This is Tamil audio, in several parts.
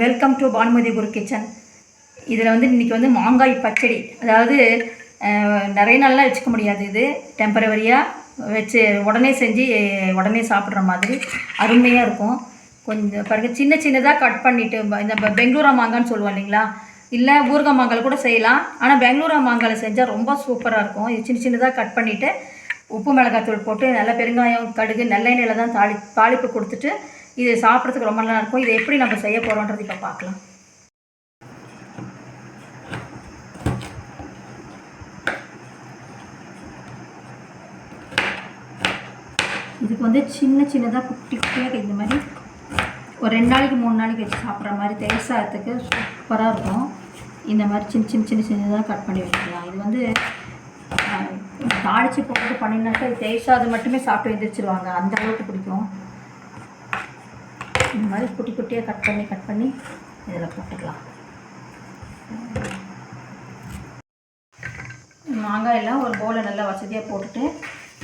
Welcome to Banumathi Guru kitchen இதில் வந்து இன்றைக்கி வந்து மாங்காய் பச்சடி. அதாவது நிறைய நாள்லாம் வச்சுக்க முடியாது இது. டெம்பரவரியாக வச்சு உடனே செஞ்சு உடனே சாப்பிட்ற மாதிரி அருமையாக இருக்கும். கொஞ்சம் பாருங்க சின்ன சின்னதாக கட் பண்ணிவிட்டு இந்த பெங்களூரா மாங்கான்னு சொல்லுவோம் இல்லைங்களா? இல்லை ஊறுகாய் மாங்கால் கூட செய்யலாம். ஆனால் பெங்களூரா மாங்காயில் செஞ்சால் ரொம்ப சூப்பராக இருக்கும். இது சின்ன சின்னதாக கட் பண்ணிவிட்டு உப்பு மிளகாய் தூள் போட்டு நல்லா பெருங்காயம் கடுகு நல்லெண்ணெயில் தான் தாளி தாளிப்பு கொடுத்துட்டு இது சாப்பிட்றதுக்கு ரொம்ப நல்லா இருக்கும். இதை எப்படி நம்ம செய்ய போகிறோன்றது இப்போ பார்க்கலாம். இதுக்கு வந்து சின்ன சின்னதாக குட்டி குட்டியாக இந்த மாதிரி ஒரு ரெண்டு நாளைக்கு மூணு நாளைக்கு வச்சு சாப்பிட்ற மாதிரி தயிர் சாதத்துக்கு சூப்பராக இருக்கும். இந்த மாதிரி சின்ன சின்ன சின்ன சின்னதாக கட் பண்ணி வச்சுக்கலாம். இது வந்து ஆஹ், தாளிச்சு போட்டு பண்ணினாக்கா இது தயிர் சாதம் மட்டுமே சாப்பிட்டு எழுந்திரிச்சிருவாங்க அந்த அளவுக்கு பிடிக்கும். இந்த மாதிரி குட்டி குட்டியாக கட் பண்ணி கட் பண்ணி இதில் போட்டுக்கலாம். மாங்காய் எல்லாம் ஒரு போலை நல்லா வசதியாக போட்டுட்டு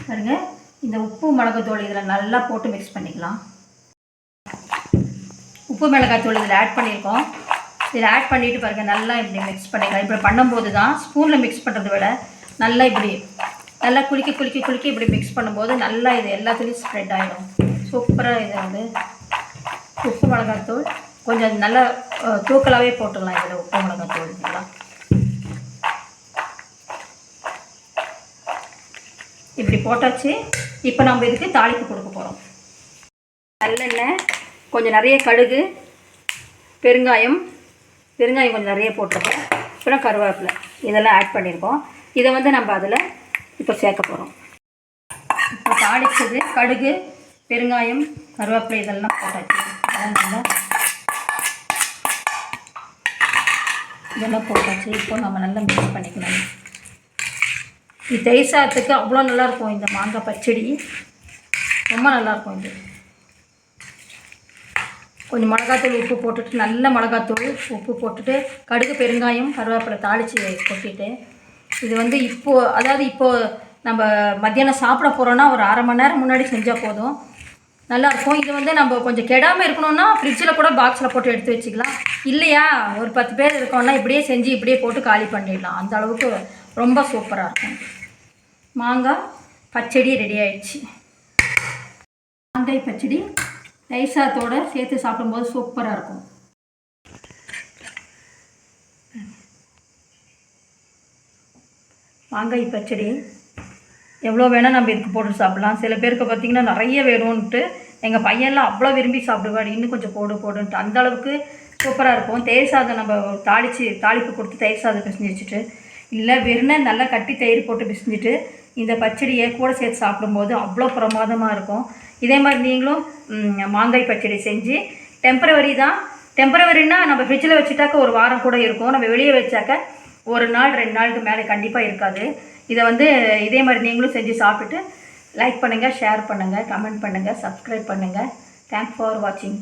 பாருங்க. இந்த உப்பு மிளகாத்தூள் இதில் நல்லா போட்டு மிக்ஸ் பண்ணிக்கலாம். உப்பு மிளகாத்தூள் இதில் ஆட் பண்ணியிருக்கோம். இதில் ஆட் பண்ணிவிட்டு பாருங்கள் நல்லா இப்படி மிக்ஸ் பண்ணிக்கலாம். இப்படி பண்ணும்போது தான் ஸ்பூனில் மிக்ஸ் பண்ணுறதை விட நல்லா இப்படி நல்லா குளிக்க குலுக்கி குளிக்க இப்படி மிக்ஸ் பண்ணும்போது நல்லா இது எல்லாத்துலேயும் ஸ்ப்ரெட் ஆகிடும் சூப்பராக இது வந்து உப்பு மிளகாத்தூள். கொஞ்சம் நல்லா தூக்கலாகவே போட்டுக்கலாம் இதில் உப்பு மிளகாத்தூள் இதெல்லாம் இப்படி போட்டாச்சு. இப்போ நம்ம இதுக்கு தாளிப்பு கொடுக்க போகிறோம் நல்லெண்ணெய் கொஞ்சம் நிறைய கடுகு பெருங்காயம் பெருங்காயம் கொஞ்சம் நிறைய போட்டிருக்கோம். அப்புறம் கருவேப்பிலை. இதெல்லாம் ஆட் பண்ணியிருக்கோம் இதை வந்து நம்ம அதில் இப்போ சேர்க்க போகிறோம் இப்போ தாளிச்சது கடுகு பெருங்காயம் கருவேப்பிலை இதெல்லாம் போட்டாச்சு. அதெல்லாம் இதெல்லாம் போட்டாச்சு. இப்போ நம்ம நல்லா மிக்ஸ் பண்ணிக்கலாம் இது தயிர் சாதத்துக்கு அவ்வளோ நல்லாயிருக்கும் இந்த மாங்காய் பச்சடி. ரொம்ப நல்லாயிருக்கும் இது. கொஞ்சம் மிளகாத்தூள் உப்பு போட்டுட்டு நல்ல மிளகாத்தூள் உப்பு போட்டுட்டு கடுகு பெருங்காயம் கருவேப்பிலை தாளித்து கொட்டிட்டு இது வந்து இப்போது அதாவது இப்போது நம்ம மத்தியானம் சாப்பிட போகிறோன்னா ஒரு அரை மணி நேரம் முன்னாடி செஞ்சால் போதும். நல்லாயிருக்கும். இது வந்து நம்ம கொஞ்சம் கெடாமல் இருக்கணும்னா ஃப்ரிட்ஜில் கூட பாக்ஸில் போட்டு எடுத்து வச்சுக்கலாம். இல்லையா? ஒரு பத்து பேர் இருக்கோம்னா இப்படியே செஞ்சு இப்படியே போட்டு காலி பண்ணிடலாம். அந்த அளவுக்கு ரொம்ப சூப்பராக இருக்கும். மாங்காய் பச்சடி ரெடி ஆயிடுச்சு. மாங்காய் பச்சடி தயிர் சேர்த்து சாப்பிடும்போது சூப்பராக இருக்கும். மாங்காய் பச்சடி எவ்வளோ வேணால் நம்ம இதுக்கு போட்டு சாப்பிடலாம். சில பேருக்கு பார்த்திங்கன்னா நிறைய வேணும்ன்ட்டு எங்கள் பையன்லாம் அவ்வளோ விரும்பி சாப்பிடுவாரு. இன்னும் கொஞ்சம் போடு போடுன்ட்டு. அந்த அளவுக்கு சூப்பராக இருக்கும். தயிர் சாதம் நம்ம தாளித்து தாளிப்பு கொடுத்து தயிர் சாதம் பிசைஞ்சு வச்சுட்டு இல்லை வெறும்னா நல்லா கட்டி தயிர் போட்டு பிசைஞ்சிட்டு இந்த பச்சடியை கூட சேர்த்து சாப்பிடும்போது அவ்வளோ பிரமாதமாக இருக்கும். இதே மாதிரி நீங்களும் மாங்காய் பச்சடி செஞ்சு டெம்பரவரி தான். டெம்பரவரினால் நம்ம ஃப்ரிட்ஜில் வச்சுட்டாக்க ஒரு வாரம் கூட இருக்கும். நம்ம வெளியே வச்சாக்க ஒரு நாள் ரெண்டு நாளுக்கு மேலே கண்டிப்பாக இருக்காது. இதை வந்து இதே மாதிரி நீங்களும் செஞ்சு சாப்பிட்டுட்டு லைக் பண்ணுங்கள் ஷேர் பண்ணுங்கள் கமெண்ட் பண்ணுங்கள் சப்ஸ்கிரைப் பண்ணுங்கள் தேங்க்ஸ் ஃபார் வாட்சிங்